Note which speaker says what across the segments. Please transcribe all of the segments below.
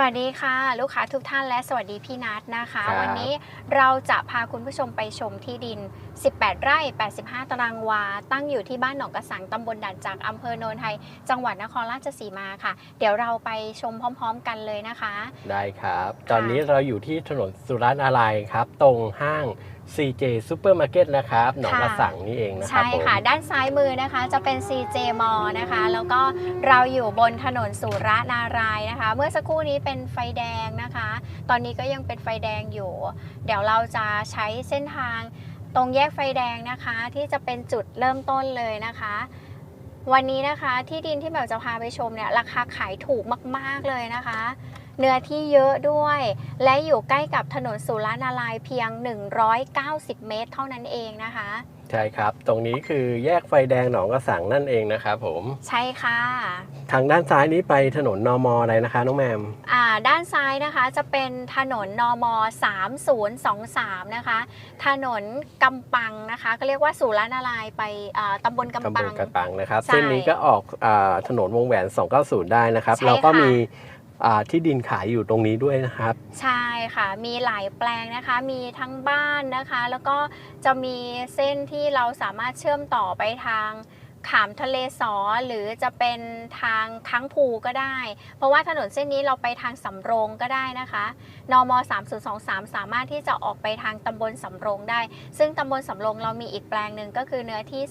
Speaker 1: วัสดีค่ะ ลูกค้าทุกท่านและสวัสดีพี่นัทนะคะ
Speaker 2: ครับ
Speaker 1: วันนี้เราจะพาคุณผู้ชมไปชมที่ดิน 18 ไร่ 85 ตารางวา ตั้งอยู่ที่บ้านหนองกระสังตำบลด่านจากอำเภอโนนไทย จังหวัดนครราชสีมาค่ะ เดี๋ยวเราไปชมพร้อม ๆ กันเลยนะคะ
Speaker 2: ได้ครับ ตอนนี้เราอยู่ที่ถนนสุรนารายณ์ครับ ตรงห้าง CJ Supermarket นะครับ หนองกระสังนี่เองนะครับ
Speaker 1: ใช่
Speaker 2: ผม
Speaker 1: ค่ะ ด้านซ้ายมือนะคะจะเป็น CJ m a l l นะคะ แล้วก็เราอยู่บนถนนสุรนารายณ์นะคะ เมื่อสักครู่นี้เป็นไฟแดงนะคะ ตอนนี้ก็ยังเป็นไฟแดงอยู่ เดี๋ยวเราจะใช้เส้นทาง ตรงแยกไฟแดงนะคะที่จะเป็นจุดเริ่มต้นเลยนะคะ วันนี้นะคะที่ดินที่แบบจะพาไปชมเนี่ยราคาขายถูกมากๆเลยนะคะ เนื้อที่เยอะด้วย และอยู่ใกล้กับถนนสุรนารายเพียง 190 เมตร เท่านั้นเองนะคะ
Speaker 2: ใช่ครับ ตรงนี้คือแยกไฟแดงหนองกระสังนั่นเองนะครับผม
Speaker 1: ใช่ค่ะ
Speaker 2: ทางด้านซ้ายนี้ไปถนนนมอะไรนะคะน้องแมม
Speaker 1: อ่าด้านซ้ายนะคะจะเป็นถนนนม3023นะคะ ถนนกำปังนะคะก็เรียกว่าสุรนารายณ์ไปอ่าตำบลกำ
Speaker 2: ตำบ
Speaker 1: ปั
Speaker 2: ล
Speaker 1: ง
Speaker 2: กระปังนะครับ
Speaker 1: ใช่
Speaker 2: เส้นนี้ก็ออกอาถนนวงแหวน 290 ได้นะครับ
Speaker 1: ใช่
Speaker 2: เราก็
Speaker 1: ค่ะ
Speaker 2: มีอ่า ที่ดินขายอยู่ตรงนี้ด้วยนะครับ
Speaker 1: ใช่ค่ะ มีหลายแปลงนะคะ มีทั้งบ้านนะคะ แล้วก็จะมีเส้นที่เราสามารถเชื่อมต่อไปทาง ขามทะเลสอหรือจะเป็นทางค้างภูก็ได้ เพราะว่าถนนเส้นนี้เราไปทางสำโรงก็ได้นะคะนม3023 สามารถที่จะออกไปทางตำบลสำโรงได้ ซึ่งตำบลสำโรงเรามีอีกแปลงหนึ่งก็คือเนื้อที่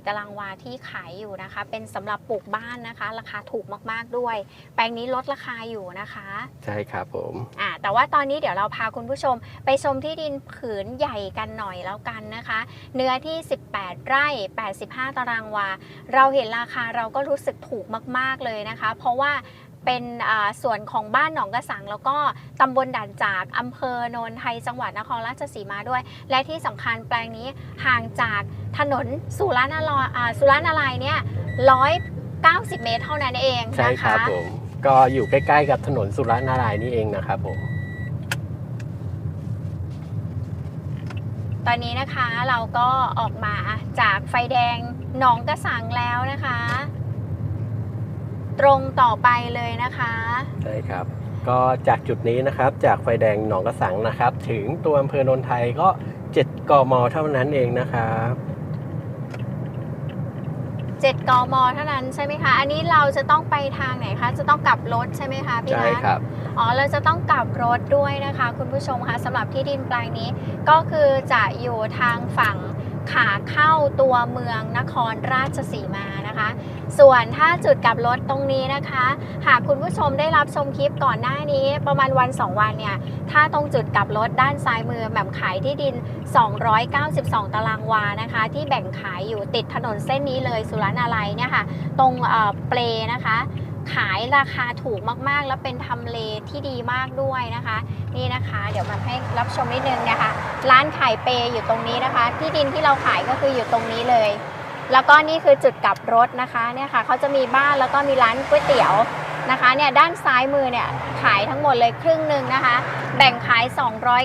Speaker 1: 275.4 ตารางวาที่ขายอยู่นะคะ เป็นสำหรับปลูกบ้านนะคะ ราคาถูกมากๆด้วย แปลงนี้ลดราคาอยู่นะคะ
Speaker 2: ใช่ครับผม
Speaker 1: อ่าแต่ว่าตอนนี้เดี๋ยวเราพาคุณผู้ชม ไปชมที่ดินผืนใหญ่กันหน่อยแล้วกันนะคะ เนื้อที่ 18 ไร่85 ตารางวา เราเห็นราคาเราก็รู้สึกถูกมาก ๆ เลยนะคะ เพราะว่าเป็นส่วนของบ้านหนองกระสัง แล้วก็ตำบลด่านจากอำเภอโนนไทยจังหวัดนครราชสีมาด้วย และที่สำคัญแปลงนี้ห่างจากถนนสุรนาลอ่าสุรนารายเนี่ย190 เมตรเท่านั้นเองนะ
Speaker 2: คะใช่
Speaker 1: ครั
Speaker 2: บผมก็อยู่ใกล้ ๆ กับถนนสุรนารายนี่เองนะครับผม
Speaker 1: ตอนนี้นะคะเราก็ออกมาจากไฟแดงหนองกระสังแล้วนะคะ ตรงต่อไปเลยนะคะ
Speaker 2: ใช่ครับ ก็จากจุดนี้นะครับจากไฟแดงหนองกระสังนะครับ ถึงตัวอำเภอโนนไทยก็ 7กมเท่านั้นเองนะครับ
Speaker 1: 7กมเท่านั้นใช่ไหมคะ อันนี้เราจะต้องไปทางไหนคะ จะต้องกลับรถใช่ไหมคะพี่
Speaker 2: ใช่
Speaker 1: นัท
Speaker 2: ครับ
Speaker 1: อ๋อ เราจะต้องกลับรถด้วยนะคะ คุณผู้ชมคะสำหรับที่ดินแปลงนี้ก็คือจะอยู่ทางฝั่ง ขาเข้าตัวเมืองนครราชสีมานะคะ ส่วนถ้าจุดกลับรถตรงนี้นะคะ หากคุณผู้ชมได้รับชมคลิปก่อนหน้านี้ประมาณวัน 2 วันเนี่ย ถ้าตรงจุดกลับรถด้านซ้ายมือแบบขายที่ดิน 292 ตารางวานะคะ ที่แบ่งขายอยู่ติดถนนเส้นนี้เลยสุรนาลัยเนี่ยค่ะ ตรงเออเปลนะคะ ขายราคาถูกมากๆ แล้วเป็นทำเลที่ดีมากด้วยนะคะ นี่นะคะ เดี๋ยวมาให้รับชมนิดนึงนะคะ ร้านขายเปอยู่ตรงนี้นะคะ ที่ดินที่เราขายก็คืออยู่ตรงนี้เลย แล้วก็นี่คือจุดกลับรถนะคะเนี่ยค่ะเขาจะมีบ้านแล้วก็มีร้านก๋วยเตี๋ยว นะคะเนี่ยด้านซ้ายมือเนี่ยขายทั้งหมดเลยครึ่งหนึ่งนะคะ แบ่งขาย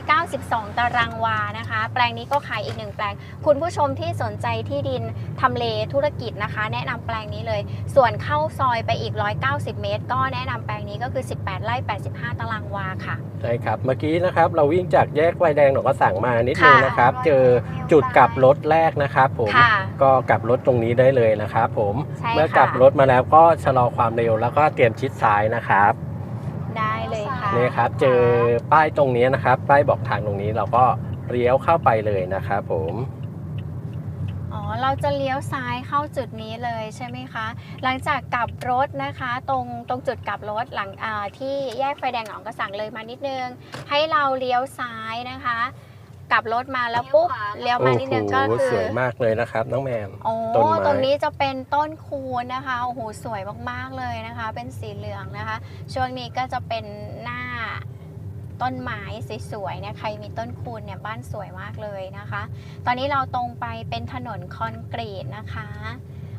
Speaker 1: 292 ตารางวานะคะ แปลงนี้ก็ขายอีกหนึ่งแปลง คุณผู้ชมที่สนใจที่ดินทำเลธุรกิจนะคะ แนะนำแปลงนี้เลย ส่วนเข้าซอยไปอีก 190 เมตร ก็แนะนำแปลงนี้ก็คือ 18ไร่85 ตารางวาค่ะ
Speaker 2: ใช่ครับ เมื่อกี้นะครับเราวิ่งจากแยกไฟแดงหนองกระสังมานิดนึง
Speaker 1: ค่ะ
Speaker 2: นะครับ เจอจุดกลับรถแรกนะครับผม
Speaker 1: ค่ะ
Speaker 2: ก็กลับรถตรงนี้ได้เลยนะครับผม
Speaker 1: ใช่
Speaker 2: เมื่อ
Speaker 1: ค่ะ
Speaker 2: กลับรถมาแล้วก็ชะลอความเร็วแล้วก็เตรียมชิดซ้ายนะครับ
Speaker 1: ได้เลยค่ะ
Speaker 2: นี่ครับ เจอป้ายตรงนี้นะครับ ป้ายบอกทางตรงนี้เราก็เลี้ยวเข้าไปเลยนะครับผม
Speaker 1: อ๋อเราจะเลี้ยวซ้ายเข้าจุดนี้เลยใช่ไหมคะ หลังจากกลับรถนะคะ ตรงตรงจุดกลับรถหลังอ่าที่แยกไฟแดงหนองกระสังเลยมานิดนึง ให้เราเลี้ยวซ้ายนะคะ กลับรถมาแล้วปุ๊บเลี้ยวมานิดนึงก็
Speaker 2: โอ้โห
Speaker 1: คื
Speaker 2: ส
Speaker 1: อ
Speaker 2: วยมากเลยนะครับ น้องแมม
Speaker 1: โอ้
Speaker 2: ต้นไม้
Speaker 1: ตรงนี้จะเป็นต้นคูณนะคะโอ้โหสวยมากๆเลยนะคะ เป็นสีเหลืองนะคะ ช่วงนี้ก็จะเป็นหน้าต้นไม้สวยๆเนี่ยใครมีต้นคูณเนี่ยบ้านสวยมากเลยนะคะ ตอนนี้เราตรงไปเป็นถนนคอนกรีตนะคะ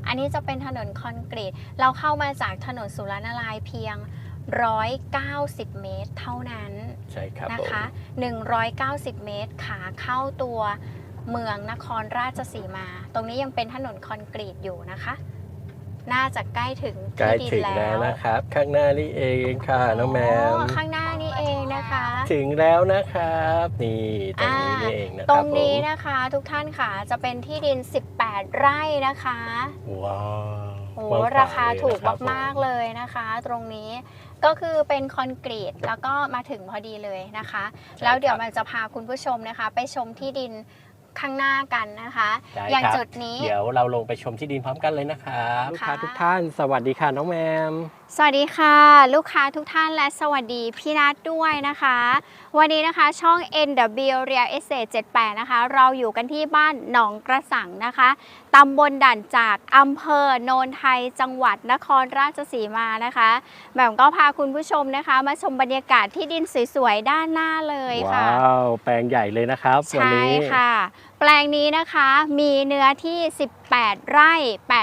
Speaker 1: อันนี้จะเป็นถนนคอนกรีต เราเข้ามาจากถนนสุรนารายณ์เพียง 190 เมตรเท่านั้น
Speaker 2: ใช่ครับ
Speaker 1: นะ
Speaker 2: ผม
Speaker 1: คะ 190 เมตรขาเข้าตัวเมืองนครราชสีมา ตรงนี้ยังเป็นถนนคอนกรีตอยู่นะคะ น่าจะใกล้ถึง
Speaker 2: ใกล้
Speaker 1: ที่ดิน
Speaker 2: ถึง
Speaker 1: แล้
Speaker 2: แล้ว
Speaker 1: ว
Speaker 2: นะครับ ข้างหน้านี่เองค่ะน้องแมม
Speaker 1: อ๋อข้างหน้านี่เองนะคะ
Speaker 2: ถึงแล้วนะครับ นี่ตรงนี้นี่เองนะค
Speaker 1: ต
Speaker 2: รั
Speaker 1: ร
Speaker 2: บ
Speaker 1: ง
Speaker 2: ผม
Speaker 1: นี้นะคะทุกท่านค่ะจะเป็นที่ดิน 18 ไร่นะคะ
Speaker 2: ว้าว
Speaker 1: โอ้
Speaker 2: กว้งขวง
Speaker 1: ราคาถูก
Speaker 2: เลยนะครับ
Speaker 1: มาก ๆ เลยนะคะ ตรงนี้ ก็คือเป็นคอนกรีตแล้วก็มาถึงพอดีเลยนะคะ แล้วเดี๋ยวมันจะพาคุณผู้ชมนะคะ ไปชมที่ดินข้างหน้ากันนะคะ
Speaker 2: ได้
Speaker 1: อย่าง
Speaker 2: ครับ
Speaker 1: จุดนี้
Speaker 2: เดี๋ยวเราลงไปชมที่ดินพร้อมกันเลยนะครับ ลูกค้า
Speaker 1: ค่ะ
Speaker 2: ทุกท่าน สวัสดีค่ะน้องแมม
Speaker 1: สวัสดีค่ะ ลูกค้าทุกท่านและสวัสดีพี่นัทด้วยนะคะ วันนี้นะคะช่อง NW Real Estate 78 นะคะ เราอยู่กันที่บ้านหนองกระสังนะคะตำบลด่านจากอำเภอโนนไทยจังหวัดนครราชสีมานะคะแหม่มก็พาคุณผู้ชมนะคะ มาชมบรรยากาศที่ดินสวยๆ ด้านหน้าเลยค่ะ
Speaker 2: ว้าว แปลงใหญ่เลยนะครับวัน
Speaker 1: ใช่
Speaker 2: นี้
Speaker 1: ค่ะ แปลงนี้นะคะมีเนื้อที่ 18 ไร่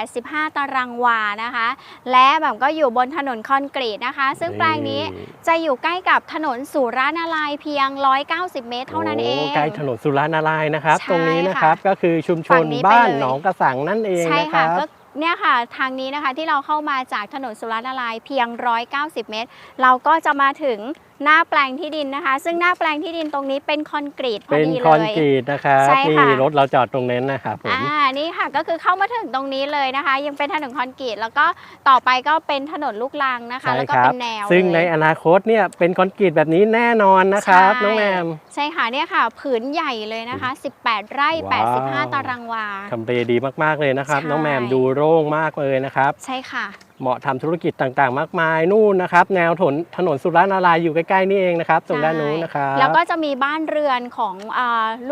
Speaker 1: 85 ตารางวานะคะ และแบบก็อยู่บนถนนคอนกรีตนะคะ ซึ่งแปลงนี้จะอยู่ใกล้กับถนนสุรานาลายณ์เพียง 190 เมตรเท่านั้นเอง
Speaker 2: โใกล้ถนนสุรานารายณ์นะครับ
Speaker 1: ใช่
Speaker 2: ตรงนี้นะครับก็คือชุมช
Speaker 1: ฝั่
Speaker 2: น
Speaker 1: งนี้ไป
Speaker 2: บ้าน
Speaker 1: เลย
Speaker 2: หนองกระสังนั่นเอง
Speaker 1: ใช่
Speaker 2: นะค
Speaker 1: ค่ะ
Speaker 2: รับ
Speaker 1: ก็เนี่ยค่ะทางนี้นะคะที่เราเข้ามาจากถนนสุรานาลายณ์เพียง 190 เมตร เราก็จะมาถึง หน้าแปลงที่ดินนะคะ ซึ่งหน้าแปลงที่ดินตรงนี้เป็นคอนกรีตพอ
Speaker 2: เป็น
Speaker 1: ดี
Speaker 2: คอน
Speaker 1: เลย
Speaker 2: กรีตนะครับ
Speaker 1: ใช่
Speaker 2: นี่
Speaker 1: ค่ะ
Speaker 2: รถเราจอดตรงนั้นนะครับผม
Speaker 1: อ่านี่ค่ะก็คือเข้ามาถึงตรงนี้เลยนะคะ ยังเป็นถนนคอนกรีตแล้วก็ต่อไปก็เป็นถนนลูกรังนะคะ
Speaker 2: ใช่
Speaker 1: แล้วก็
Speaker 2: ครั
Speaker 1: เป็
Speaker 2: บ
Speaker 1: นแนว
Speaker 2: ซึ่งใน
Speaker 1: เลย
Speaker 2: อนาคตเนี่ยเป็นคอนกรีตแบบนี้แน่นอนนะครับ
Speaker 1: ใช่
Speaker 2: น้องแมม
Speaker 1: ใช่ค่ะเนี่ยค่ะผืนใหญ่เลยนะคะ 18 ไร่
Speaker 2: ว้าว
Speaker 1: 85 ตารางวา
Speaker 2: ทำเลดีมากๆเลยนะครับ
Speaker 1: ใช่
Speaker 2: น้องแมมดูโล่งมากเลยนะครับ
Speaker 1: ใช่ค่ะ
Speaker 2: เหมาะทำธุรกิจต่างๆ มากมายนู่นนะครับ แนวถนนถนนสุรานารายอยู่ใกล้ๆนี่เองนะครับตรงด้านนู้นนะครับ
Speaker 1: แล้วก็จะมีบ้านเรือนของอ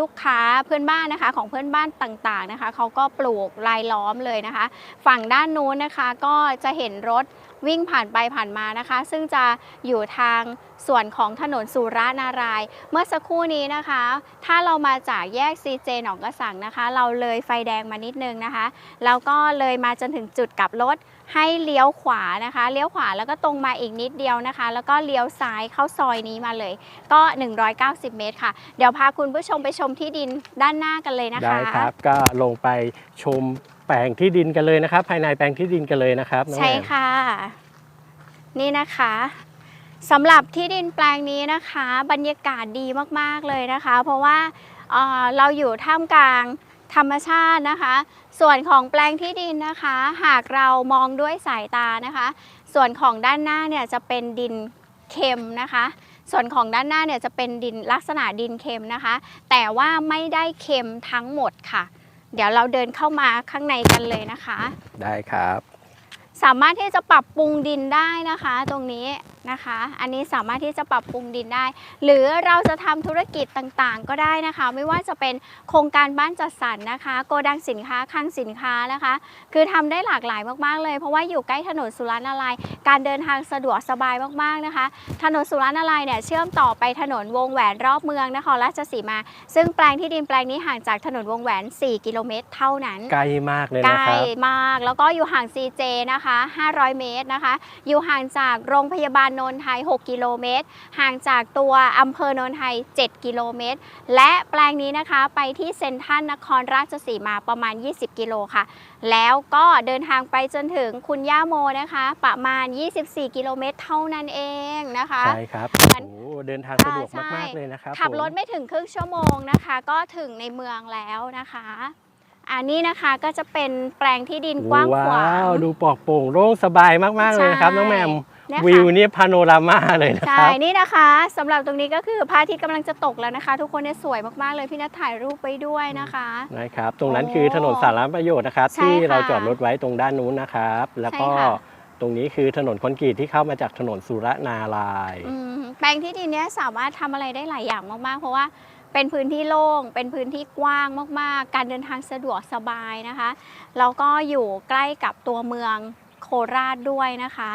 Speaker 1: ลูกค้าเพื่อนบ้านนะคะ ของเพื่อนบ้านต่างๆนะคะเขาก็ปลูกรายล้อมเลยนะคะ ฝั่งด้านนู้นนะคะก็จะเห็นรถวิ่งผ่านไปผ่านมานะคะ ซึ่งจะอยู่ทางส่วนของถนนสุรานาราย เมื่อสักครู่นี้นะคะ ถ้าเรามาจากแยกซีเจหนองกระสังนะคะ เราเลยไฟแดงมานิดนึงนะคะ แล้วก็เลยมาจนถึงจุดกลับรถ ให้เลี้ยวขวานะคะ เลี้ยวขวาแล้วก็ตรงมาอีกนิดเดียวนะคะ แล้วก็เลี้ยวซ้ายเข้าซอยนี้มาเลย ก็ 190 เมตรค่ะ เดี๋ยวพาคุณผู้ชมไปชมที่ดินด้านหน้ากันเลยนะคะ
Speaker 2: ได้ครับ ก็ลงไปชมแปลงที่ดินกันเลยนะครับ ภายในแปลงที่ดินกันเลยนะครับน้อง
Speaker 1: ใช่
Speaker 2: แมม
Speaker 1: ค่ะ นี่นะคะสำหรับที่ดินแปลงนี้นะคะ บรรยากาศดีมากๆเลยนะคะ เพราะว่าเอ่อเราอยู่ท่ามกลางธรรมชาตินะคะ ส่วนของแปลงที่ดินนะคะ หากเรามองด้วยสายตานะคะ ส่วนของด้านหน้าเนี่ยจะเป็นดินเค็มนะคะ ส่วนของด้านหน้าเนี่ยจะเป็นดินลักษณะดินเค็มนะคะ แต่ว่าไม่ได้เค็มทั้งหมดค่ะ เดี๋ยวเราเดินเข้ามาข้างในกันเลยนะคะ
Speaker 2: ได้ครับ
Speaker 1: สามารถที่จะปรับปรุงดินได้นะคะ ตรงนี้นะคะ อันนี้สามารถที่จะปรับปรุงดินได้ หรือเราจะทำธุรกิจต่างๆ ก็ได้นะคะ ไม่ว่าจะเป็นโครงการบ้านจัดสรรนะคะ โกดังสินค้าคลังสินค้านะคะ คือทำได้หลากหลายมากๆเลย เพราะว่าอยู่ใกล้ถนนสุรานาลายณ์การเดินทางสะดวกสบายมากๆนะคะ ถนนสุรานาลายณ์เนี่ยเชื่อมต่อไปถนนวงแหวนรอบเมืองนครราชสีมา ซึ่งแปลงที่ดินแปลงนี้ห่างจากถนนวงแหวน 4 กิโลเมตร เท่านั้น
Speaker 2: ใกล้มากเลย
Speaker 1: ใก
Speaker 2: นะค
Speaker 1: ล้
Speaker 2: รับ
Speaker 1: มากแล้วก็อยู่ห่าง CJ นะคะ 500 เมตรนะคะ อยู่ห่างจากโรงพยาบาลโนนไทย 6 กิโลเมตร ห่างจากตัวอำเภอโนนไทย 7 กิโลเมตร และแปลงนี้นะคะไปที่เซ็นทรัลนครราชสีมาประมาณ 20 กิโลค่ะ แล้วก็เดินทางไปจนถึงคุณย่าโมนะคะ ประมาณ 24 กิโลเมตร เท่านั้นเองนะคะ
Speaker 2: ใช่ครับ
Speaker 1: มัน
Speaker 2: โอ้เดินทางสะดวก
Speaker 1: อ่าใช่
Speaker 2: มาก ๆ เลยนะครับ
Speaker 1: ขับ
Speaker 2: ผม
Speaker 1: รถไม่ถึงครึ่งชั่วโมงนะคะ ก็ถึงในเมืองแล้วนะคะอันนี้นะคะก็จะเป็นแปลงที่ดินกว้างขวาง
Speaker 2: วดูปลอดโปร่งโล่งสบายมาก ๆ เลยนะครับ
Speaker 1: ใช่
Speaker 2: น้องแมม
Speaker 1: เนี่ยค่ะ
Speaker 2: วิวเนี่ยพาโนรามาเลยนะค
Speaker 1: ใช่
Speaker 2: รับ
Speaker 1: นี่นะคะสำหรับตรงนี้ก็คือพระอาทิตย์กำลังจะตกแล้วนะคะ ทุกคนเนี่ยสวยมากๆเลยพี่นัทถ่ายรูปไว้ด้วยนะคะ
Speaker 2: นะครับ ตรงนั้น
Speaker 1: โอ้
Speaker 2: คือถนนสาธารณประโยชน์นะครับ
Speaker 1: ใช่
Speaker 2: ที่เรา
Speaker 1: ค่ะ
Speaker 2: จอดรถไว้ตรงด้านนู้นนะครับ แล้วก็
Speaker 1: ใช่ค่ะ
Speaker 2: ตรงนี้คือถนนคอนกรีตที่เข้ามาจากถนนสุรนารายณ์
Speaker 1: อืมแปลงที่ดินเนี้ยสามารถทำอะไรได้หลายอย่างมากๆ เพราะว่าเป็นพื้นที่โล่ง เป็นพื้นที่กว้างมาก ๆ การเดินทางสะดวกสบายนะคะ แล้วก็อยู่ใกล้กับตัวเมือง โคราชด้วยนะคะ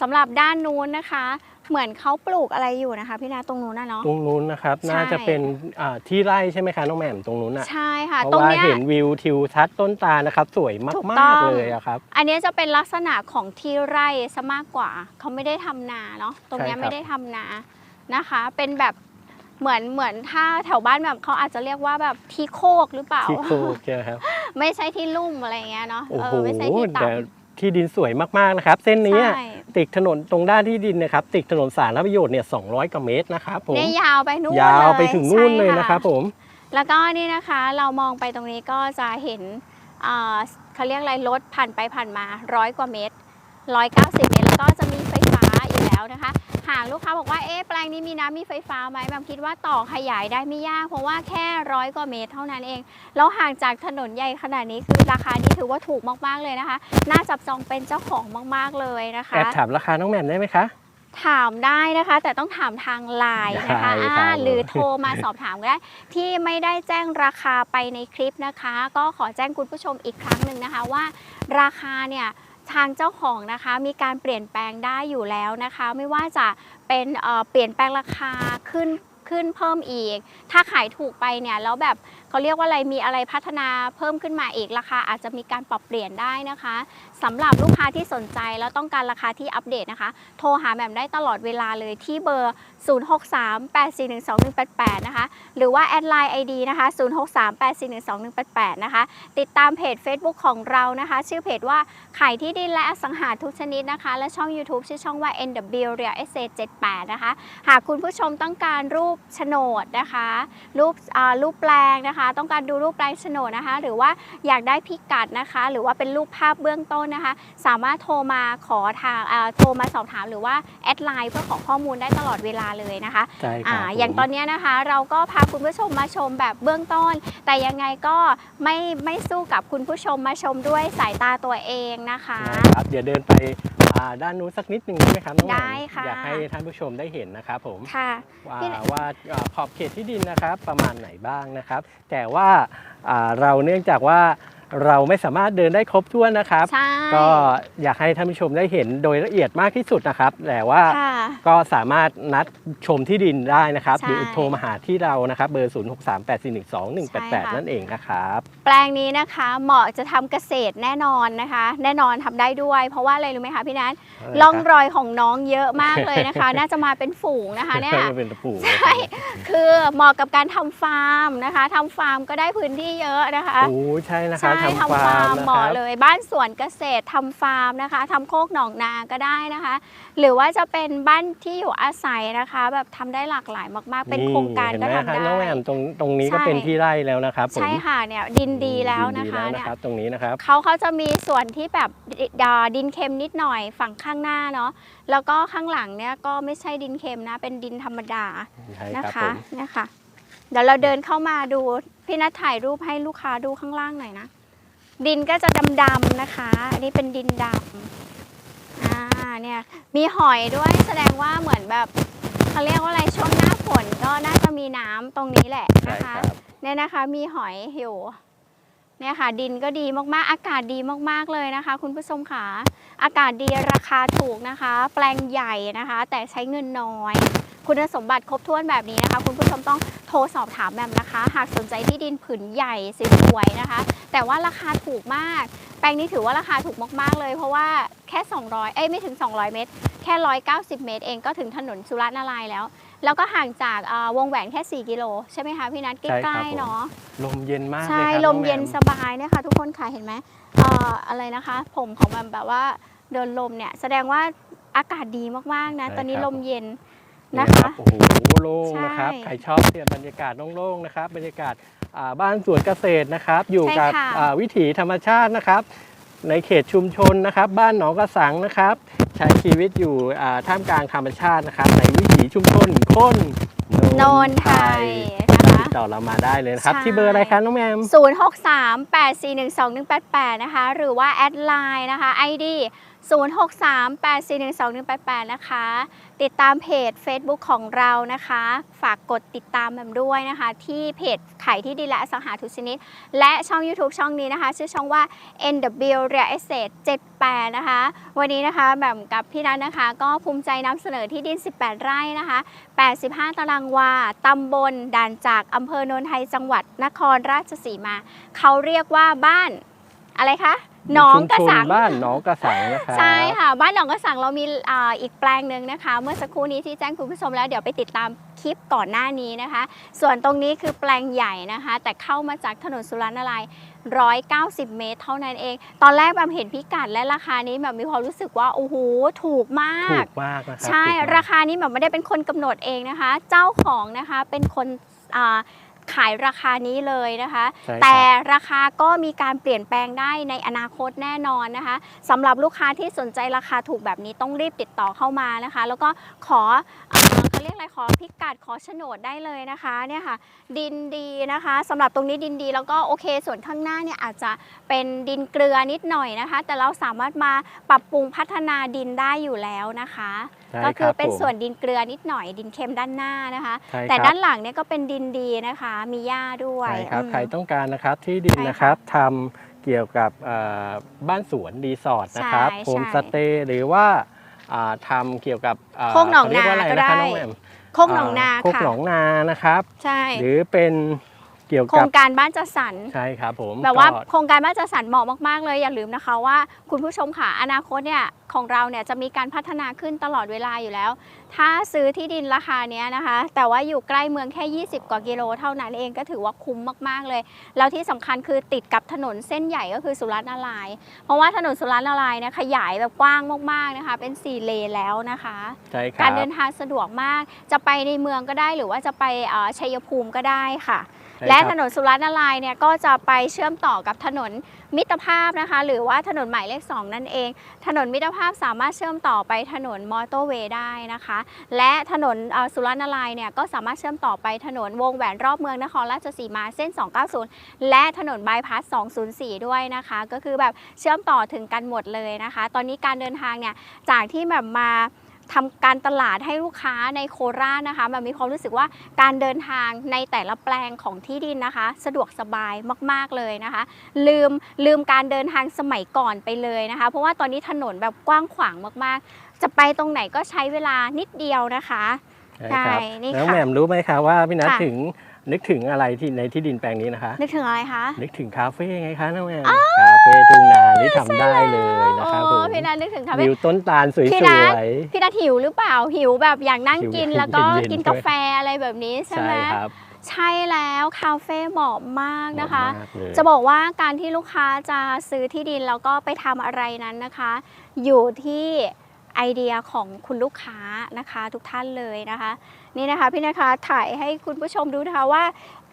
Speaker 1: สำหรับด้านนู้นนะคะ เหมือนเขาปลูกอะไรอยู่นะคะ พี่นาตรงนู้นนะเนาะ
Speaker 2: ตรงนู้นนะครับ
Speaker 1: ใช่
Speaker 2: น่าจะเป็นอ่าที่ไร่ใช่ไหมคะน้องแหม่มตรงนู้นอะ
Speaker 1: ใช่ค่ะ
Speaker 2: เพราะ
Speaker 1: ตรง
Speaker 2: ว่า
Speaker 1: เนี้ย
Speaker 2: เห็นวิวทิวทัศน์ต้นตาลนะครับ สวย
Speaker 1: ถูก
Speaker 2: มา
Speaker 1: ต้
Speaker 2: ก
Speaker 1: อง
Speaker 2: ๆเลยอะครับ
Speaker 1: อันเนี้ยจะเป็นลักษณะของที่ไร่ซะมากกว่า เขาไม่ได้ทำนาเนาะตรงเนี้ย
Speaker 2: ใช่ครับ
Speaker 1: ไม่ได้ทำนานะคะ เป็นแบบเหมือนเหมือนถ้าแถวบ้านแบบเขาอาจจะเรียกว่าแบบที่โคกหรือเปล่า
Speaker 2: ที่โคกใช่ไหมครับ
Speaker 1: ไม่ใช่ที่ลุ่มอะไรเงี้ยเนาะ
Speaker 2: โอ้
Speaker 1: เอ
Speaker 2: โห
Speaker 1: อไม่ใช่ที่
Speaker 2: แต่
Speaker 1: ต่ำ
Speaker 2: ที่ดินสวยมากๆนะครับ เส้นนี้
Speaker 1: ใช่
Speaker 2: ติดถนนตรงด้านที่ดินนะครับติดถนนสาธารณประโยชน์เนี่ย200กว่าเมตรนะครับผม
Speaker 1: เนี่ยยาวไปนู่น
Speaker 2: ยาว
Speaker 1: เล
Speaker 2: ไปถึงนู่นเลย
Speaker 1: ใช่
Speaker 2: นะครับผม
Speaker 1: แล้วก็นี่นะคะเรามองไปตรงนี้ก็จะเห็นเอ่อเขาเรียกอะไรรถผ่านไปผ่านมาร้อยกว่าเมตร190เมตรแล้วก็จะมีไฟฟ้าอยู่แล้วนะคะ หากลูกค้าบอกว่าเอ๊ะแปลงนี้มีน้ำมีไฟฟ้าไหมแบมคิดว่าต่อขยายได้ไม่ยาก เพราะว่าแค่ร้อยกว่าเมตรเท่านั้นเอง แล้วห่างจากถนนใหญ่ขนาดนี้คือราคานี้ถือว่าถูกมากๆเลยนะคะ น่าจับจองเป็นเจ้าของมากๆเลยนะคะ
Speaker 2: แอบถามราคาน้องแหม่มได้ไหมคะ
Speaker 1: ถามได้นะคะ แต่ต้องถามทางไลน์นะคะ
Speaker 2: ได้ครับ
Speaker 1: อ่าหรือโทรมาสอบถามก็ได้ ที่ไม่ได้แจ้งราคาไปในคลิปนะคะ ก็ขอแจ้งคุณผู้ชมอีกครั้งหนึ่งนะคะว่าราคาเนี่ย ทางเจ้าของนะคะมีการเปลี่ยนแปลงได้อยู่แล้วนะคะ ไม่ว่าจะเป็นเปลี่ยนแปลงราคาขึ้นขึ้นเพิ่มอีก ถ้าขายถูกไปเนี่ยแล้วแบบเขาเรียกว่าอะไรมีอะไรพัฒนาเพิ่มขึ้นมาอีกราคาอาจจะมีการปรับเปลี่ยนได้นะคะสำหรับลูกค้าที่สนใจแล้วต้องการราคาที่อัปเดตนะคะ โทรหาแหม่มได้ตลอดเวลาเลยที่เบอร์ 0638412188 นะคะ หรือว่าแอดไลน์ ID นะคะ 0638412188 นะคะ ติดตามเพจ Facebook ของเรานะคะ ชื่อเพจว่าขายที่ดินและอสังหาทุกชนิดนะคะ และช่อง YouTube ชื่อช่องว่า NW Real Estate 78 นะคะ หากคุณผู้ชมต้องการรูปโฉนดนะคะ รูปอ่ารูปแปลงนะคะ ต้องการดูรูปแปลงโฉนดนะคะ หรือว่าอยากได้พิกัดนะคะ หรือว่าเป็นรูปภาพเบื้องต้นนะคะ สามารถโทรมาขอทางอ่าโทรมาสอบถามหรือว่าแอดไลน์เพื่อขอข้อมูลได้ตลอดเวลาเลยนะคะ
Speaker 2: ใช่ค
Speaker 1: อ่า
Speaker 2: รับ
Speaker 1: อย่าง
Speaker 2: ผม
Speaker 1: ตอนเนี้ยนะคะ เราก็พาคุณผู้ชมมาชมแบบเบื้องต้น แต่ยังไงก็ไม่ไม่สู้กับคุณผู้ชมมาชมด้วยสายตาตัวเองนะคะ
Speaker 2: ครับเดี๋ยวเดินไปอ่าด้านนู้นสักนิดหนึ่งได้ไหมครับน้องแหม่ม
Speaker 1: ได้ค่ะ
Speaker 2: อยากให้ท่านผู้ชมได้เห็นนะครับผม
Speaker 1: ค่ะ
Speaker 2: ว่า
Speaker 1: พี่
Speaker 2: ว่าอ่าขอบเขตที่ดินนะครับประมาณไหนบ้างนะครับ แต่ว่าอ่าเราเนื่องจากว่า เราไม่สามารถเดินได้ครบถ้วนนะครับ
Speaker 1: ใช่
Speaker 2: ก็อยากให้ท่านผู้ชมได้เห็นโดยละเอียดมากที่สุดนะครับ แต่ว่า
Speaker 1: ค่ะ
Speaker 2: ก็สามารถนัดชมที่ดินได้นะครับ
Speaker 1: ใช่
Speaker 2: หรือโทรมาหาที่เรานะครับ เบอร์ 0 6 3 8 4 1 2 1
Speaker 1: ใช่
Speaker 2: 8
Speaker 1: ค่ะ
Speaker 2: 8นั่นเองนะครับ
Speaker 1: แปลงนี้นะคะเหมาะจะทำเกษตรแน่นอนนะคะ แน่นอนทำได้ด้วย เพราะว่าอะไรรู้ไหมคะพี่นัทร่องรอยของน้องเยอะมากเลยนะคะ น่าจะมาเป็นฝูงนะคะเนี่ย
Speaker 2: เป็นตะปู
Speaker 1: ใช่คือเหมาะกับการทำฟาร์มนะคะทำฟาร์มก็ได้พื้นที่เยอะนะคะ
Speaker 2: โอ้ใช่นะครับ
Speaker 1: ใช่
Speaker 2: ทำ
Speaker 1: ทำ
Speaker 2: ฟา
Speaker 1: ฟา
Speaker 2: ร์
Speaker 1: ร์
Speaker 2: ม
Speaker 1: ม
Speaker 2: นะ
Speaker 1: เห
Speaker 2: ค
Speaker 1: มาะ
Speaker 2: รับ
Speaker 1: เลย บ้านสวนเกษตรทำฟาร์มนะคะทำโคกหนองนาก็ได้นะคะ หรือว่าจะเป็นบ้านที่อยู่อาศัยนะคะ แบบทำได้หลากหลายมากๆ เป็นโครงการ
Speaker 2: ห็น
Speaker 1: ก็
Speaker 2: ไหม
Speaker 1: ทำ
Speaker 2: ครับ
Speaker 1: ได้
Speaker 2: น้องแหม่มตรงตรงนี้ก็
Speaker 1: ใช่
Speaker 2: เป็นที่ไร่แล้วนะครับผม
Speaker 1: ใช่ค่ะเนี่ยดินดีแล้วนะ
Speaker 2: ดิ
Speaker 1: คะ
Speaker 2: แล้ว
Speaker 1: เนี่ย
Speaker 2: รับ ตรงนี้นะครับ
Speaker 1: เขาเขาจะมีส่วนที่แบบดิดาดินเค็มนิดหน่อยฝั่งข้างหน้าเนาะแล้วก็ข้างหลังเนี่ยก็ไม่ใช่ดินเค็มนะ เป็นดินธรรมดา
Speaker 2: ใช่
Speaker 1: นะครับ
Speaker 2: ผ
Speaker 1: คะ
Speaker 2: ม
Speaker 1: เนี่ยค่ะเดี๋ยวเราเดินเข้ามาดูพี่นัทถ่ายรูปให้ลูกค้าดูข้างล่างหน่อยนะ ดินก็จะดำๆนะคะ อันนี้เป็นดินดำอ่าเนี่ยมีหอยด้วยแสดงว่าเหมือนแบบเขาเรียกว่าอะไรช่วงหน้าฝนก็น่าจะมีน้ำตรงนี้แหละ
Speaker 2: ใช่
Speaker 1: นะ
Speaker 2: ค
Speaker 1: คะ
Speaker 2: รับ
Speaker 1: เนี่ยนะคะมีหอยอยู่เนี่ยค่ะ ดินก็ดีมากๆ อากาศดีมากๆเลยนะคะ คุณผู้ชมค่ะอากาศดีราคาถูกนะคะ แปลงใหญ่นะคะ แต่ใช้เงินน้อย คุณสมบัติครบถ้วนแบบนี้นะคะ คุณผู้ชมต้องโทรสอบถามแบบนะคะ หากสนใจที่ดินผืนใหญ่สวยๆนะคะ แต่ว่าราคาถูกมาก แปลงนี้ถือว่าราคาถูกมากๆเลย เพราะว่าแค่ 200 เอ้ยไม่ถึง 200 เมตร แค่ 190 เมตร เองก็ถึงถนนสุรนารายณ์แล้ว แล้วก็ห่างจากเอ่อวงแหวนแค่ 4 กิโล ใช่ไหมคะพี่นัทใก
Speaker 2: ใช่ครับ
Speaker 1: ล้
Speaker 2: ผม
Speaker 1: ๆเนาะ
Speaker 2: ลมเย็นมากเลย
Speaker 1: ใช่
Speaker 2: ครับ
Speaker 1: ล
Speaker 2: น้
Speaker 1: ม
Speaker 2: องแห
Speaker 1: เย็น
Speaker 2: ม
Speaker 1: สบายเนี่ยค่ะทุกคนค่ะเห็นไหมเอ่ออะไรนะคะ ผมของมันแบบว่าเดินลมเนี่ยแสดงว่าอากาศดีมากๆนะ
Speaker 2: ใช่
Speaker 1: ตอนนี้
Speaker 2: ครับ
Speaker 1: ลมเย็น
Speaker 2: นะ
Speaker 1: นะ
Speaker 2: ครั
Speaker 1: คะ
Speaker 2: บโอ้โหโล่งนะครับ
Speaker 1: ใช่
Speaker 2: ใครชอบเนี่ยบรรยากาศโล่งๆนะครับ บรรยากาศอ่าบ้านสวนเกษตรนะครับ อยู่กับ
Speaker 1: ใช่ค่ะ
Speaker 2: อ่าวิถีธรรมชาตินะครับ ในเขตชุมชนนะครับ บ้านหนองกระสังนะครับ ใช้ชีวิตอยู่อ่าท่ามกลางธรรมชาตินะครับ ในวิถีชุมชนคน
Speaker 1: โนนไทยนะคะ
Speaker 2: ติดต่อเรามาได้เลยนะครับ
Speaker 1: ใช่
Speaker 2: ที่เบอร์อะไรคะน้องแมม
Speaker 1: 0638412188 นะคะ หรือว่าแอดไลน์นะคะ ID 0638412188 นะคะ ติดตามเพจ Facebook ของเรานะคะ ฝากกดติดตามแบบด้วยนะคะ ที่เพจขายที่ดินและอสังหาทุกชนิด และช่อง YouTube ช่องนี้นะคะ ชื่อช่องว่า NW Real Estate 78 นะคะ วันนี้นะคะแบบกับพี่นัทนะคะ ก็ภูมิใจนำเสนอที่ดิน 18 ไร่นะคะ 85 ตารางวาตำบลด่านจากอำเภอโนนไทยจังหวัดนครราชสีมา เขาเรียกว่าบ้านอะไรคะ หนองกระสัง
Speaker 2: ชุมชนบ้านหนองกระสังนะครับ
Speaker 1: ใช่ค่ะ บ้านหนองกระสังเรามีอ่าอีกแปลงหนึ่งนะคะ เมื่อสักครู่นี้ที่แจ้งคุณผู้ชมแล้วเดี๋ยวไปติดตามคลิปก่อนหน้านี้นะคะ ส่วนตรงนี้คือแปลงใหญ่นะคะ แต่เข้ามาจากถนนสุรนารายณ์190 เมตร เท่านั้นเอง ตอนแรกแบบเห็นพิกัดและราคานี้แบบมีความรู้สึกว่าโอ้โหถูกมาก
Speaker 2: ถูกมากนะครับ
Speaker 1: ใช่
Speaker 2: ถูกมาก
Speaker 1: ราคานี้แบบไม่ได้เป็นคนกำหนดเองนะคะ เจ้าของนะคะเป็นคนอ่า ขายราคานี้เลยนะคะ
Speaker 2: ใช่ครับ
Speaker 1: แต่ราคาก็มีการเปลี่ยนแปลงได้ในอนาคตแน่นอนนะคะสำหรับลูกค้าที่สนใจราคาถูกแบบนี้ต้องรีบติดต่อเข้ามานะคะ แล้วก็ขอเอ่อเขาเรียกอะไรขอพิกัดขอโฉนดได้เลยนะคะเนี่ยค่ะดินดีนะคะสำหรับตรงนี้ดินดีแล้วก็โอเค ส่วนข้างหน้าเนี่ยอาจจะเป็นดินเกลือนิดหน่อยนะคะ แต่เราสามารถมาปรับปรุงพัฒนาดินได้อยู่แล้วนะคะ
Speaker 2: ใช่
Speaker 1: ก็คือ
Speaker 2: รับ
Speaker 1: เป็น
Speaker 2: ผม
Speaker 1: ส่วนดินเกลือนิดหน่อย ดินเค็มด้านหน้านะคะ
Speaker 2: ใช่
Speaker 1: แต่
Speaker 2: ครับ
Speaker 1: ด้านหลังเนี่ยก็เป็นดินดีนะคะ มีหญ้าด้วย
Speaker 2: ใช่ครับ
Speaker 1: อืม
Speaker 2: ใครต้องการนะครับที่ดิน
Speaker 1: ใช่ค่ะ
Speaker 2: นะครับทำเกี่ยวกับเอ่อบ้านสวนรีสอร์ทนะครับ
Speaker 1: ใช่
Speaker 2: โฮม
Speaker 1: ใช่
Speaker 2: สเตย์หรือว่าอ่า ทำเกี่ยวกับเอ่อ
Speaker 1: โคกหนอง
Speaker 2: เขเรียกว่าอะไร
Speaker 1: นาก็
Speaker 2: นะคะ
Speaker 1: ได้
Speaker 2: น้องแหม่ม
Speaker 1: โคกหนองนา
Speaker 2: โคก
Speaker 1: ค่ะ
Speaker 2: หนองนานะครับ
Speaker 1: ใช่
Speaker 2: หรือเป็นเกี่ยว
Speaker 1: โคร
Speaker 2: กับ
Speaker 1: งการบ้านจัดสรร
Speaker 2: ใช่ครับผม
Speaker 1: แบบว่า
Speaker 2: ก็
Speaker 1: โครงการบ้านจัดสรรเหมาะมากๆเลยอย่าลืมนะคะว่าคุณผู้ชมค่ะอนาคตเนี่ยของเราเนี่ยจะมีการพัฒนาขึ้นตลอดเวลาอยู่แล้ว ถ้าซื้อที่ดินราคาเนี้ยนะคะ แต่ว่าอยู่ใกล้เมืองแค่ 20 กว่ากิโลเท่านั้นเองก็ถือว่าคุ้มมากๆเลย แล้วที่สำคัญคือติดกับถนนเส้นใหญ่ก็คือสุรนารายณ์เพราะว่าถนนสุรนารายณ์เนี่ยขยายแบบกว้างมากๆนะคะ เป็น 4 เลนแล้วนะคะ
Speaker 2: ใช่ค
Speaker 1: การ
Speaker 2: รับ
Speaker 1: เดินทางสะดวกมากจะไปในเมืองก็ได้หรือว่าจะไปเอ่อชัยภูมิก็ได้ค่ะ
Speaker 2: ใช่
Speaker 1: และถนนสุรนารายเนี่ยก็จะไปเชื่อมต่อกับถนนมิตรภาพนะคะ หรือว่าถนนหมายเลข 2 นั่นเอง ถนนมิตรภาพสามารถเชื่อมต่อไปถนนมอเตอร์เวย์ได้นะคะ และถนนสุรนารายเนี่ยก็สามารถเชื่อมต่อไปถนนวงแหวนรอบเมืองนครราชสีมาเส้น 290 และถนนบายพาส 204 ด้วยนะคะ ก็คือแบบเชื่อมต่อถึงกันหมดเลยนะคะ ตอนนี้การเดินทางเนี่ยจากที่แบบมา ทำการตลาดให้ลูกค้าในโคราชนะคะมันมีความรู้สึกว่าการเดินทางในแต่ละแปลงของที่ดินนะคะ สะดวกสบายมาก ๆเลยนะคะ ลืมลืมการเดินทางสมัยก่อนไปเลยนะคะ เพราะว่าตอนนี้ถนนแบบกว้างขวางมากๆ จะไปตรงไหนก็ใช้เวลานิดเดียวนะคะ
Speaker 2: ใช่ครับ
Speaker 1: ใช่นี่
Speaker 2: น้อง
Speaker 1: ค่ะ
Speaker 2: แหม่มรู้ไหมคะว่าพี่นัท
Speaker 1: ค่ะ
Speaker 2: ถึง นึกถึงอะไรที่ในที่ดินแปลงนี้นะคะ
Speaker 1: นึกถึงอะไรคะ
Speaker 2: นึกถึงคาเฟ่ไงคะน้องแหม่มคาเฟ่ทุ่งนานี่ทำได้เลยนะครับผ
Speaker 1: โอ้
Speaker 2: ม
Speaker 1: พี่นัทนึกถึงคาเฟ่
Speaker 2: วิวต้นตาลสวย
Speaker 1: พี่นัท
Speaker 2: ๆ
Speaker 1: พี่นัทหิวหรือเปล่าหิวแบบอยากนั่ง
Speaker 2: หิว
Speaker 1: กิน
Speaker 2: เย็นๆ
Speaker 1: แล้วก็
Speaker 2: เย็นๆ
Speaker 1: กิน
Speaker 2: ใช่ไหม
Speaker 1: กาแฟอะไรแบบนี้ใช่
Speaker 2: ใช่
Speaker 1: ไหม
Speaker 2: ครับ
Speaker 1: ใช่แล้วคาเฟ่เหมาะมากนะคะ
Speaker 2: เหมามากเลย
Speaker 1: จะบอกว่าการที่ลูกค้าจะซื้อที่ดินแล้วก็ไปทำอะไรนั้นนะคะ อยู่ที่ ไอเดียของคุณลูกค้านะคะทุกท่านเลยนะคะนี่นะคะพี่นะคะถ่ายให้คุณผู้ชมดูนะคะว่า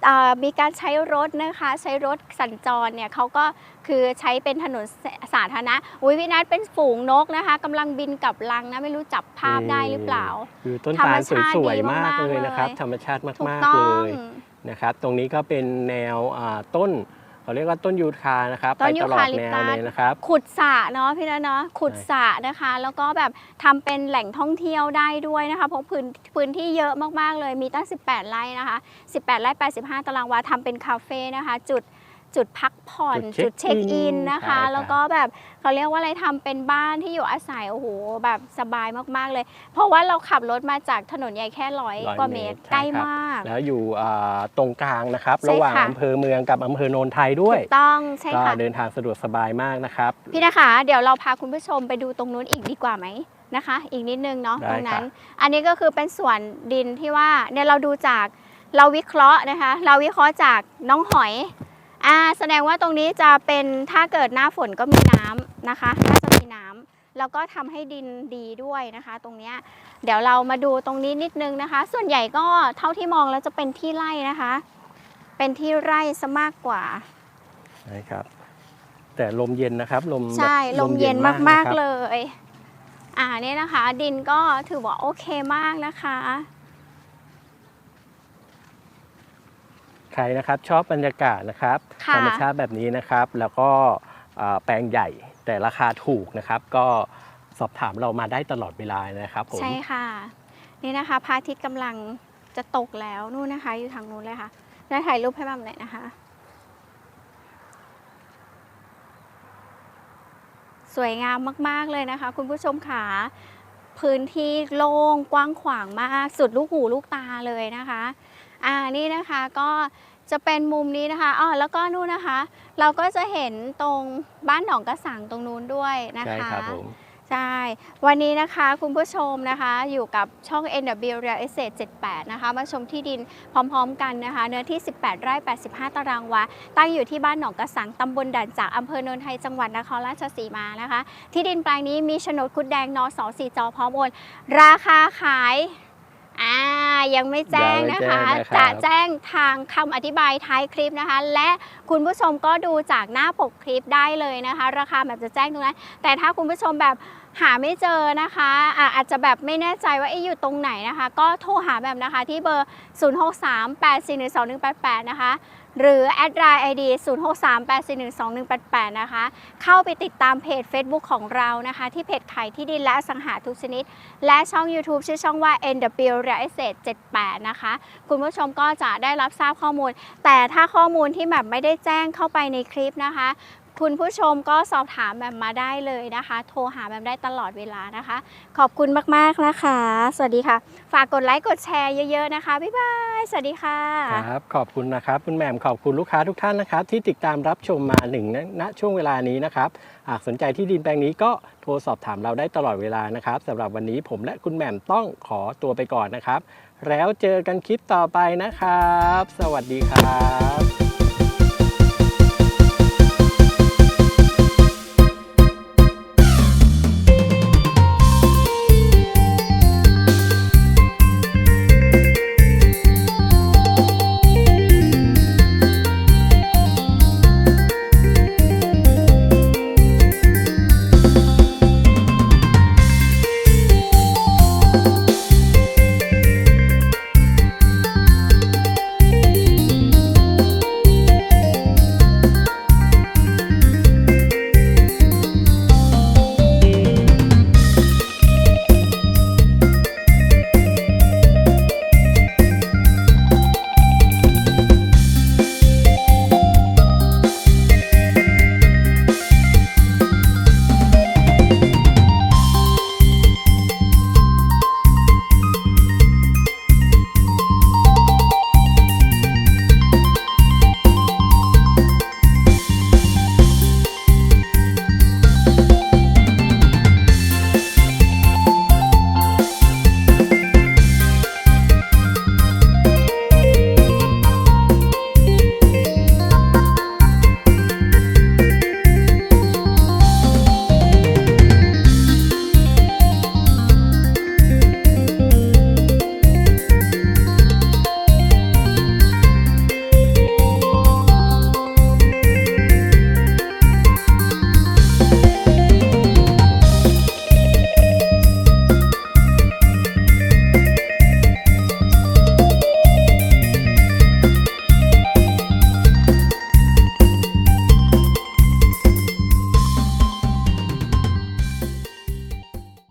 Speaker 1: เอ่อมีการใช้รถนะคะใช้รถสัญจรเนี่ยเขาก็คือใช้เป็นถนนสาธารณะอุ้ยพี่นัทเป็นฝูงนกนะคะกำลังบินกลับรังนะไม่รู้จับภาพได้หรือเปล่า
Speaker 2: วิวต้น
Speaker 1: ธรร
Speaker 2: ตามล
Speaker 1: ชาติ
Speaker 2: สวย
Speaker 1: ดี
Speaker 2: ๆมาก
Speaker 1: มากๆ
Speaker 2: เลยนะครับ
Speaker 1: เลย
Speaker 2: ธรรมชาติ
Speaker 1: ถูก
Speaker 2: มาก
Speaker 1: ต้
Speaker 2: ๆ
Speaker 1: อ
Speaker 2: เล
Speaker 1: ง
Speaker 2: ยนะครับ ตรงนี้ก็เป็นแนวอ่าต้น เขาเรียกว่าต้นยูคานะครับ
Speaker 1: ต้
Speaker 2: ไป
Speaker 1: นยู
Speaker 2: ตลอ
Speaker 1: คา
Speaker 2: ด
Speaker 1: ลิป
Speaker 2: แน
Speaker 1: ตั
Speaker 2: ว
Speaker 1: ส
Speaker 2: เลยนะครับ
Speaker 1: ขุดสระเนาะพี่นะเนาะขุดสระนะคะ แล้วก็แบบทำเป็นแหล่งท่องเที่ยวได้ด้วยนะคะเพราะพื้นพื้นที่เยอะมากๆเลยมีตั้ง 18 ไร่นะคะ 18 ไร่85 ตารางวาทำเป็นคาเฟ่นะคะ จุด จุดพักผ่อน
Speaker 2: จุ
Speaker 1: จุ
Speaker 2: ด
Speaker 1: ด
Speaker 2: เช็
Speaker 1: เช็
Speaker 2: ค
Speaker 1: ค
Speaker 2: อิ
Speaker 1: อิ
Speaker 2: น
Speaker 1: นนะ
Speaker 2: ใช่ครั
Speaker 1: คะ
Speaker 2: บ
Speaker 1: แล้วก็แบบเขาเรียกว่าอะไรทำเป็นบ้านที่อยู่อาศัยโอ้โหแบบสบายมากๆเลย เพราะว่าเราขับรถมาจากถนนใหญ่แค่ร้อย
Speaker 2: ร้อย
Speaker 1: กว่าเมตร
Speaker 2: เมตร
Speaker 1: ใกล้
Speaker 2: ใช่ครับ
Speaker 1: มาก
Speaker 2: แล้วอยู่อ่าตรงกลางนะครับ
Speaker 1: ใช่
Speaker 2: ระหว่าง
Speaker 1: ค่ะ
Speaker 2: อำเภอเมืองกับอำเภอโนนไทยด้วย
Speaker 1: ถูกต้องใช่
Speaker 2: ก็
Speaker 1: ค่ะ
Speaker 2: เดินทางสะดวกสบายมากนะครับ
Speaker 1: พี่นะคะ เดี๋ยวเราพาคุณผู้ชมไปดูตรงนู้นอีกดีกว่าไหมนะคะ อีกนิดนึงเนาะ
Speaker 2: ได้
Speaker 1: ตรงนั้น
Speaker 2: ครับ
Speaker 1: อันนี้ก็คือเป็นส่วนดินที่ว่าเนี่ยเราดูจากเราวิเคราะห์นะคะ เราวิเคราะห์จากน้องหอย อ่าแสดงว่าตรงนี้จะเป็นถ้าเกิดหน้าฝนก็มีน้ำนะคะน่าจะมีน้ำแล้วก็ทำให้ดินดีด้วยนะคะ ตรงเนี้ยเดี๋ยวเรามาดูตรงนี้นิดนึงนะคะ ส่วนใหญ่ก็เท่าที่มองแล้วจะเป็นที่ไร่นะคะ เป็นที่ไร่ซะมากกว่า
Speaker 2: ใช่ครับ แต่ลมเย็นนะครับ ลมแบบ
Speaker 1: ใช่ลมเย็นมาก
Speaker 2: นะครับ
Speaker 1: ๆเลย อ่าเนี่ยนะคะ ดินก็ถือว่าโอเคมากนะคะ
Speaker 2: ใครนะครับชอบบรรยากาศนะครับ
Speaker 1: ค่ะ
Speaker 2: ธรรมชาติแบบนี้นะครับ แล้วก็อ่าแปลงใหญ่แต่ราคาถูกนะครับ ก็สอบถามเรามาได้ตลอดเวลานะครับผม
Speaker 1: ใช่ค่ะ นี่นะคะพระอาทิตย์กำลังจะตกแล้วนู่นนะคะ อยู่ทางนู้นเลยค่ะได้ถ่ายรูปให้บ้างหน่อยนะคะ สวยงามมาก ๆ เลยนะคะ คุณผู้ชมค่ะพื้นที่โล่งกว้างขวางมาก สุดลูกหูลูกตาเลยนะคะ อ่านี่นะคะก็จะเป็นมุมนี้นะคะอ๋อแล้วก็นู่นนะคะ เราก็จะเห็นตรงบ้านหนองกระสังตรงนู้นด้วยนะ
Speaker 2: ใช่
Speaker 1: คะ
Speaker 2: ครับผม
Speaker 1: ใช่ วันนี้นะคะคุณผู้ชมนะคะอยู่กับช่อง NW Real Estate 78 นะคะ มาชมที่ดินพร้อมๆกันนะคะ เนื้อที่ 18 ไร่ 85 ตารางวา ตั้งอยู่ที่บ้านหนองกระสังตำบลด่านจากอำเภอโนนไทย จังหวัดนครราชสีมานะคะ ที่ดินแปลงนี้มีโฉนดคุดแดงนสสีจอพร้อมโอนราคาขาย อ่ายังไม่แจ้งนะคะ
Speaker 2: ยังไม่แจ้งนะครับ
Speaker 1: จะแจ้งทางคำอธิบายท้ายคลิปนะคะ และคุณผู้ชมก็ดูจากหน้าปกคลิปได้เลยนะคะ ราคาแบบจะแจ้งตรงนั้น แต่ถ้าคุณผู้ชมแบบหาไม่เจอนะคะอะอาจจะแบบไม่แน่ใจว่าเอ๊ะอยู่ตรงไหนนะคะ ก็โทรหาแบบนะคะที่เบอร์ 0638412188 นะคะ หรือแอดไลน์ ID 0638412188 นะคะ เข้าไปติดตามเพจ Facebook ของเรานะคะ ที่เพจขายที่ดินและสังหาทุกชนิด และช่อง YouTube ชื่อช่องว่า NW Real Estate 78 นะคะ คุณผู้ชมก็จะได้รับทราบข้อมูล แต่ถ้าข้อมูลที่แบบไม่ได้แจ้งเข้าไปในคลิปนะคะ คุณผู้ชมก็สอบถามแบบมาได้เลยนะคะ โทรหาแบบได้ตลอดเวลานะคะ ขอบคุณมากๆนะคะ สวัสดีค่ะ ฝากกดไลค์กดแชร์เยอะๆนะคะบ๊ายบายสวัสดีค่ะ
Speaker 2: ครับขอบคุณนะครับคุณแหม่มขอบคุณลูกค้าทุกท่านนะครับ ที่ติดตามรับชมมาหนึ่งณณช่วงเวลานี้นะครับหากสนใจที่ดินแปลงนี้ก็โทรสอบถามเราได้ตลอดเวลานะครับสำหรับวันนี้ผมและคุณแหม่มต้องขอตัวไปก่อนนะครับ แล้วเจอกันคลิปต่อไปนะครับ สวัสดีครับ